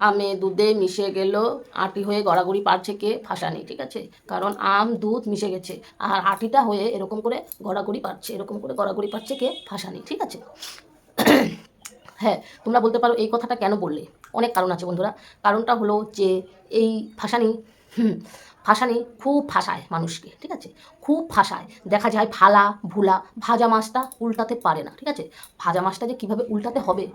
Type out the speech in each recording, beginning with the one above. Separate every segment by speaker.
Speaker 1: আমে দুধে মিশে গেল আটি হয়ে গড়াগড়ি পারছে কে ফাঁসানি ঠিক আছে? কারণ আম দুধ মিশে গেছে আর আটিটা হয়ে এরকম করে গড়াগড়ি পারছে এরকম করে গড়াগড়ি পারছে কে ফাঁসানি ঠিক আছে? হ্যাঁ তোমরা বলতে পারো এই কথাটা কেন বললে? অনেক কারণ আছে বন্ধুরা। কারণটা হলো যে এই ফাঁসানি হুম, ফাঁসানি খুব ফাঁসায় মানুষকে ঠিক আছে? খুব ফাঁসায় দেখা যায় ফালা ভুলা ভাজা মাছটা উল্টাতে পারে না ঠিক আছে? ভাজা মাছটা যে কীভাবে উল্টাতে হবে?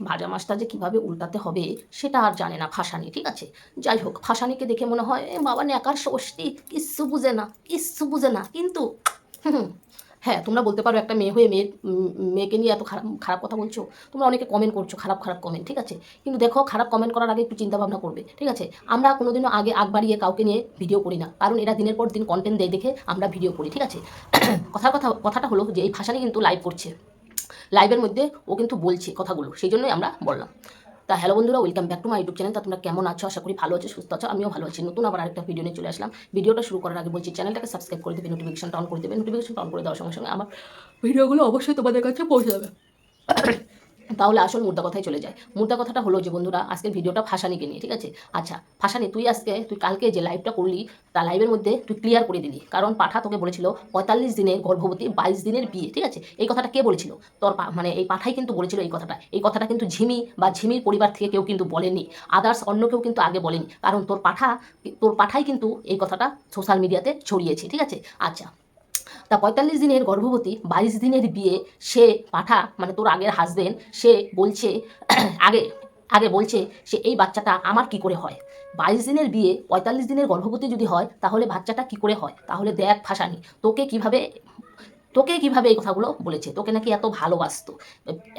Speaker 1: ভাজা মাছটা যে কীভাবে উল্টাতে হবে সেটা আর জানে না ফাঁসানি ঠিক আছে? যাই হোক ফাঁসানিকে দেখে মনে হয় বাবা নেকার ষষ্ঠী কিচ্ছু বুঝে না, কিচ্ছু বুঝে না। কিন্তু হ্যাঁ তোমরা বলতে পারো একটা মেয়ে হয়ে মেয়ে মেয়েকে নিয়ে এত খারাপ খারাপ কথা বলছো। তোমরা অনেকে কমেন্ট করছ, খারাপ খারাপ কমেন্ট ঠিক আছে? কিন্তু দেখো, খারাপ কমেন্ট করার আগে একটু চিন্তা ভাবনা করবে, ঠিক আছে? আমরা কোনোদিনও আগে আগ বাড়িয়ে কাউকে নিয়ে ভিডিও করি না, কারণ এরা দিনের পর দিন কন্টেন্ট দেয় দেখে আমরা ভিডিও করি, ঠিক আছে? কথার কথা, কথাটা হলো যে এই ভাষানি কিন্তু লাইভ করছে। লাইভের মধ্যে ও কিন্তু বলছে কথাগুলো, সেই জন্যই আমরা বললাম। তা হ্যালো বন্ধুরা welcome back to my YouTube channel তা তোমরা কেমন আছো? আশা করি ভালো আছো, সুস্থ আছো, আমিও ভালো আছি। নতুন আবার আরেকটা ভিডিও নিয়ে চলে আসলাম। ভিডিওটা শুরু করার আগে বলছি চ্যানেলটাকে সাবস্ক্রাইব করে দেবে নোটিফিকেশন অন করে দেবে। নোটিফিকেশন অন করে দেওয়ার সঙ্গে সঙ্গে আমার ভিডিওগুলো অবশ্যই তোমাদের কাছে পৌঁছে যাবে। তাহলে আসল মুদ্রা কথায় চলে যায়। মুদ্রা কথাটা হলো যে, বন্ধুরা, আজকের ভিডিওটা ফাঁসানিকে নিয়ে, ঠিক আছে? আচ্ছা ফাঁসানি, তুই আজকে, তুই কালকে যে লাইভটা করলি, তা লাইভের মধ্যে তুই ক্লিয়ার করে দিলি। কারণ পাঠা তোকে বলেছিল পঁয়তাল্লিশ দিনের গর্ভবতী, বাইশ দিনের বিয়ে, ঠিক আছে? এই কথাটা কে বলেছিল? তোর মানে এই পাঠাই কিন্তু বলেছিল এই কথাটা। এই কথাটা কিন্তু ঝিমি বা ঝিমির পরিবার থেকে কেউ কিন্তু বলেনি। আদার্স অন্য কেউ কিন্তু আগে বলেনি। কারণ তোর পাঠা, তোর পাঠাই কিন্তু এই কথাটা সোশ্যাল মিডিয়াতে ছড়িয়েছে, ঠিক আছে? আচ্ছা তা পঁয়তাল্লিশ দিনের গর্ভবতী, বাইশ দিনের বিয়ে, সে পাঠা মানে তোর আগের হাজবেন্ড সে বলছে, আগে আগে বলছে সে এই বাচ্চাটা আমার কি করে হয়? বাইশ দিনের বিয়ে, পঁয়তাল্লিশ দিনের গর্ভবতী যদি হয়, তাহলে বাচ্চাটা কি করে হয়? তাহলে দেখ ফাঁসানি তোকে কীভাবে তোকে কীভাবে এই কথাগুলো বলেছে? তোকে নাকি এত ভালোবাসতো।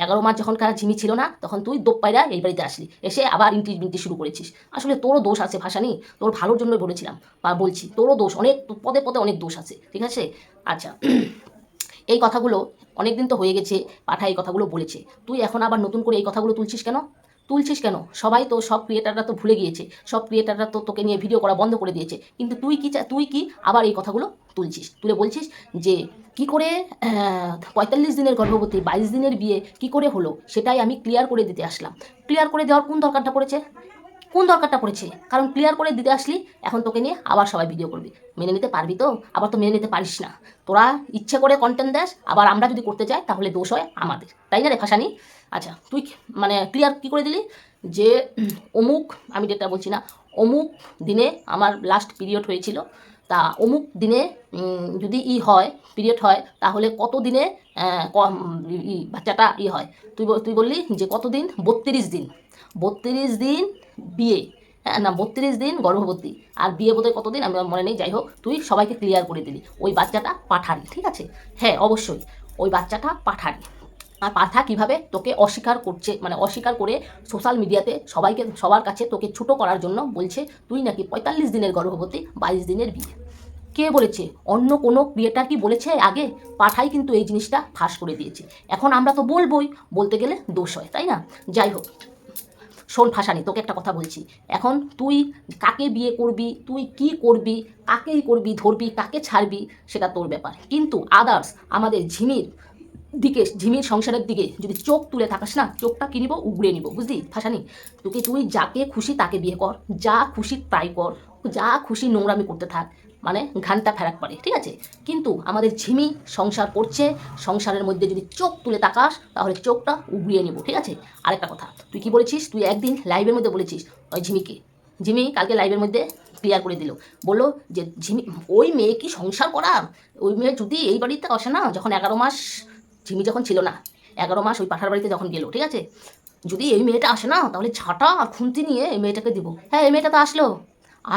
Speaker 1: এগারো মাস যখন কার ঝিমি ছিল না, তখন তুই দোপ পায়রা এই বাড়িতে আসলি। এসে আবার ইন্টি বিনটি শুরু করেছিস। আসলে তোরও দোষ আছে ভাষানি তোর ভালোর জন্য বলেছিলাম বা বলছি। তোরও দোষ। অনেক পদে পদে অনেক দোষ আছে। ঠিক আছে? আচ্ছা। এই কথাগুলো অনেক দিন তো হয়ে গেছে, পাঠা এই কথাগুলো বলেছে। তুই এখন আবার নতুন করে এই কথাগুলো তুলছিস কেন? তুলছিস কেন? সবাই তো সব ক্রিয়েটাররা তো ভুলে গিয়েছে। সব ক্রিয়েটাররা তো তোকে নিয়ে ভিডিও করা বন্ধ করে দিয়েছে। কিন্তু তুই কি চা- তুই কি আবার এই কথাগুলো তুলছিস? তুলে বলছিস যে, কি করে পঁয়তাল্লিশ দিনের গর্ভবতী, বাইশ দিনের বিয়ে, কি করে হলো? সেটাই আমি ক্লিয়ার করে দিতে আসলাম। ক্লিয়ার করে দেওয়ার কোন দরকারটা পড়েছে? কোন দরকারটা পড়েছে কারণ ক্লিয়ার করে দিতে আসলি, এখন তোকে নিয়ে আবার সবাই ভিডিও করবি। মেনে নিতে পারবি তো? আবার তো মেনে নিতে পারিস না। তোরা ইচ্ছে করে কন্টেন্ট দেস, আবার আমরা যদি করতে চাই, তাহলে দোষ হয় আমাদের। তাই না রে ফাঁসানি আচ্ছা তুই মানে ক্লিয়ার কী করে দিলি? যে অমুক, আমি যেটা বলছি না, অমুক দিনে আমার লাস্ট পিরিয়ড হয়েছিল। তা অমুক দিনে যদি ই হয় পিরিয়ড হয়, তাহলে কত দিনে বাচ্চাটা ই হয়? তুই তুই বললি যে কত দিন বত্রিশ দিন। বত্রিশ দিন বিয়ে। হ্যাঁ না, বত্রিশ দিন গর্ভবতী। আর বিয়ে বোধহয় কতদিন? আমি মনে নেই। যাই হোক, তুই সবাইকে ক্লিয়ার করে দিলি। ওই বাচ্চাটা পাঠারি ঠিক আছে? হ্যাঁ অবশ্যই। ওই বাচ্চাটা পাঠারি আর পাঠা কীভাবে তোকে অস্বীকার করছে মানে অস্বীকার করে সোশ্যাল মিডিয়াতে সবাইকে, সবার কাছে তোকে ছোটো করার জন্য বলছে, তুই নাকি পঁয়তাল্লিশ দিনের গর্ভবতী, বাইশ দিনের বিয়ে। কে বলেছে? অন্য কোনো ক্রিয়েটার কি বলেছে আগে? পাঠাই কিন্তু এই জিনিসটা ফাঁস করে দিয়েছে। এখন আমরা তো বলবোই, বলতে গেলে দোষ হয়, তাই না? যাই হোক, শোন ফাঁসানি তোকে একটা কথা বলছি। এখন তুই কাকে বিয়ে করবি, তুই কি করবি, কাকেই করবি, ধরবি, কাকে ছাড়বি, সেটা তোর ব্যাপার। কিন্তু আদার্স আমাদের ঝিমির দিকে, ঝিমির সংসারের দিকে যদি চোখ তুলে থাকাস না, চোখটা কি নিব? উগড়ে নিব, বুঝলি? ফাঁসানি তোকে তুই যাকে খুশি তাকে বিয়ে কর, যা খুশি তাই কর, যা খুশি নোংরামি করতে থাক মানে ঘানটা ফেরাক পারে, ঠিক আছে? কিন্তু আমাদের ঝিমি সংসার করছে, সংসারের মধ্যে যদি চোখ তুলে তাকাস, তাহলে চোখটা উগড়িয়ে নিব, ঠিক আছে? আরেকটা কথা, তুই কি বলেছিস? তুই একদিন লাইভের মধ্যে বলেছিস, ওই ঝিমিকে। ঝিমি কালকে লাইভের মধ্যে ক্লিয়ার করে দিল। বলল যে, ঝিমি, ওই মেয়ে কি সংসার করা ওই মেয়ে যদি এই বাড়িতে আসে না, যখন এগারো মাস ঝিমি যখন ছিল না, এগারো মাস ওই পাঠার বাড়িতে যখন গেলো, ঠিক আছে? যদি এই মেয়েটা আসে না, তাহলে ছাটা আর খুন্তি নিয়ে এই মেয়েটাকে দিব। হ্যাঁ এই মেয়েটা তো আসলো।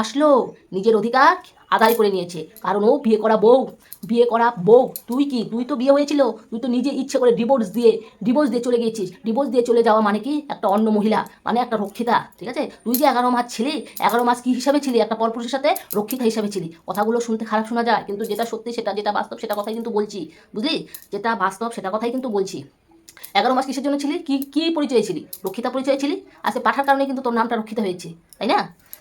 Speaker 1: আসলো, নিজের অধিকার আদায় করে নিয়েছে। কারণ ও বিয়ে করা বউ। বিয়ে করা বউ। তুই কি? তুই তো বিয়ে হয়েছিল। তুই তো নিজে ইচ্ছে করে ডিভোর্স দিয়ে ডিভোর্স দিয়ে চলে গিয়েছিস। ডিভোর্স দিয়ে চলে যাওয়া মানে কি? একটা অন্য মহিলা মানে একটা রক্ষিতা। ঠিক আছে? তুই যে এগারো মাস ছিলি, এগারো মাস কি হিসাবে ছিলি? একটা পরপুরুষের সাথে রক্ষিতা হিসাবে ছিলি। কথাগুলো শুনতে খারাপ শোনা যায়, কিন্তু যেটা সত্যি সেটা, যেটা বাস্তব সেটা কথাই কিন্তু বলছি। বুঝলি? যেটা বাস্তব সেটা কথাই কিন্তু বলছি। এগারো মাস কিসের জন্য ছিলি? কি কি পরিচয় ছিলি? রক্ষিতা পরিচয় ছিলি? আজকে পাঠার কারণে কিন্তু তোর নামটা রক্ষিতা হয়েছে। তাই না?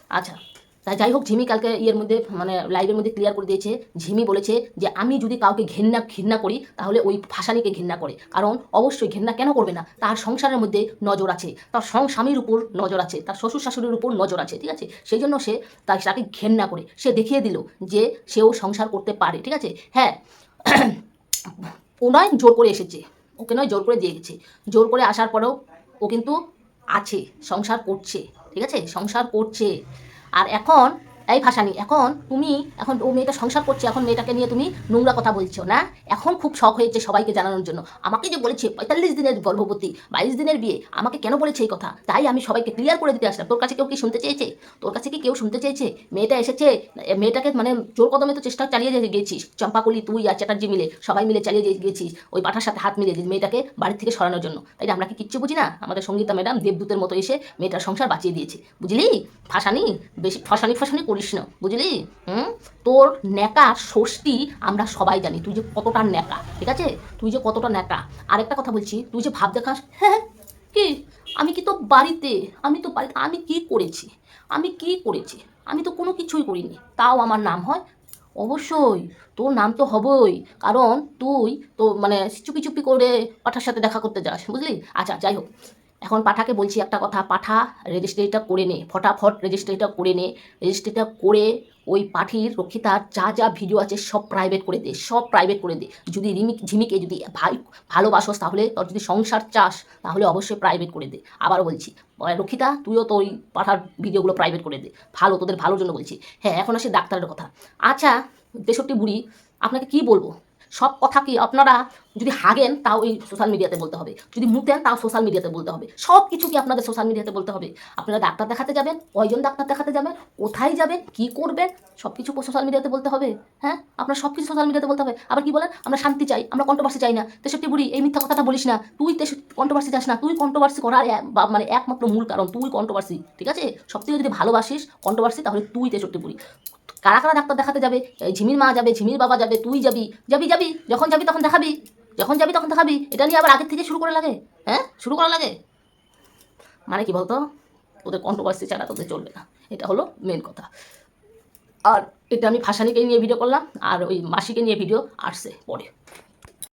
Speaker 1: আচ্ছা। তাই যাই হোক, ঝিমি কালকে ইয়ের মধ্যে মানে লাইভের মধ্যে ক্লিয়ার করে দিয়েছে। ঝিমি বলেছে যে, আমি যদি কাউকে ঘেন্না ঘৃণা করি, তাহলে ওই ভাসানিকে ঘৃণা করে। কারণ অবশ্যই ঘেন্না কেন করবে না? তার সংসারের মধ্যে নজর আছে। তার সং, স্বামীর উপর নজর আছে। তার শ্বশুর শাশুড়ির উপর নজর আছে, ঠিক আছে? সেই জন্য সে তাকে ঘেন্না করে। সে দেখিয়ে দিল যে, সেও সংসার করতে পারে, ঠিক আছে? হ্যাঁ ও নয়, জোর করে এসেছে। ওকে নয়, জোর করে দিয়ে গেছে। জোর করে আসার পরেও ও কিন্তু আছে, সংসার করছে, ঠিক আছে? সংসার করছে। আর এখন এই ভাসানি, এখন তুমি, এখন ও মেয়েটা সংসার করছে, এখন মেয়েটাকে নিয়ে তুমি নোংরা কথা বলছো, না? এখন খুব শখ হয়েছে সবাইকে জানানোর জন্য। আমাকে যে বলেছে পঁয়তাল্লিশ দিনের গর্ভবতী, বাইশ দিনের বিয়ে, আমাকে কেন বলেছে এই কথা? তাই আমি সবাইকে ক্লিয়ার করে দিতে আসলাম। তোর কাছে কেউ কি শুনতে চেয়েছে? তোর কাছে কি কেউ শুনতে চেয়েছে? মেয়েটা এসেছে মেয়েটাকে মানে জোর কদমে তো চেষ্টা চালিয়ে গেছিস। চম্পাকলি, তুই আর চ্যাটার্জি মিলে সবাই মিলে চালিয়ে গেছিস, ওই পাঠার সাথে হাত মিলিয়ে মেয়েটাকে বাড়ির থেকে সরানোর জন্য। তাই আমরা কি কিচ্ছু বুঝি না? আমাদের সঙ্গীতা ম্যাডাম দেবদূতের মতো এসে মেয়েটার সংসার বাঁচিয়ে দিয়েছে। বুঝলি? ফাঁসানি বেশি, ফাঁসানি ফাঁসানি করিস না, বুঝলি? হুম? তোর ন্যাকার ষষ্ঠী আমরা সবাই জানি, তুই যে কতটা ন্যাকা, ঠিক আছে? তুই যে কতটা ন্যাকা। আরেকটা কথা বলছি, তুই যে ভাব দেখাস হ্যাঁ কি? আমি কি তো বাড়িতে, আমি তো বাড়িতে, আমি কি করেছি? আমি কি করেছি? আমি তো কোনো কিছুই করিনি, তাও আমার নাম হয়? অবশ্যই, তোর নাম তো হবই, কারণ তুই তো মানে চুপি চুপি করে পাঠার সাথে দেখা করতে যাস, বুঝলি? আচ্ছা যাই হোক এখন পাঠাকে বলছি একটা কথা, পাঠা রেজিস্ট্রিটা করে নে, ফটাফট রেজিস্ট্রিটা করে নে। রেজিস্ট্রিটা করে ওই পাঠির রক্ষিতার যা যা ভিডিও আছে সব প্রাইভেট করে দে, সব প্রাইভেট করে দে। যদি রিমিক ঝিমিকে যদি ভাই ভালোবাসোস তাহলে, তোর যদি সংসার চাস তাহলে অবশ্যই প্রাইভেট করে দে। আবার বলছি রক্ষিতা, তুইও তো ওই পাঠার ভিডিওগুলো প্রাইভেট করে দে। ভালো, তোদের ভালোর জন্য বলছি। হ্যাঁ এখন আসি ডাক্তারের কথা। আচ্ছা তেষট্টি বুড়ি, আপনাকে কি বলব? সব কথা কি আপনারা যদি হাগেন, তাও এই সোশ্যাল মিডিয়াতে বলতে হবে। যদি মুতেন তাও সোশ্যাল মিডিয়াতে বলতে হবে। সব কিছু কি আপনাদের সোশ্যাল মিডিয়াতে বলতে হবে? আপনারা ডাক্তার দেখাতে যাবেন? কয়জন ডাক্তার দেখাতে যাবেন? কোথায় যাবেন? কি করবেন? সব কিছু সোশ্যাল মিডিয়াতে বলতে হবে। হ্যাঁ? আপনার সব কিছু সোশ্যাল মিডিয়াতে বলতে হবে। আবার কি বলেন? আমরা শান্তি চাই, আমরা কন্ট্রোভার্সি চাই না। তেষট্টি বুড়ি, এই মিথ্যা কথাটা বলিস না। তুই কন্ট্রোভার্সি চাস না। তুই কন্ট্রোভার্সি করার মানে একমাত্র মূল কারণ, তুই কন্ট্রোভার্সি ঠিক আছে? সব থেকে যদি ভালোবাসিস কন্ট্রোভার্সি তাহলে তুই তেষট্টি বুড়ি। কারা কারা ডাক্তার দেখাতে যাবে ঝিমির মা যাবে, ঝিমির বাবা যাবে, তুই যাবি যাবি যাবি, যখন যাবি তখন দেখাবি, যখন যাবি তখন দেখাবি, এটা নিয়ে আবার আগের থেকে শুরু করে লাগে হ্যাঁ? শুরু করা লাগে? মানে কি বলতো? ওদের কন্ট্রোভার্সি ছাড়া তোদের চলবে না, এটা হলো মেন কথা। আর এটা আমি ভাসানিকে নিয়ে ভিডিও করলাম, আর ওই মাসিকে নিয়ে ভিডিও আসছে পরে।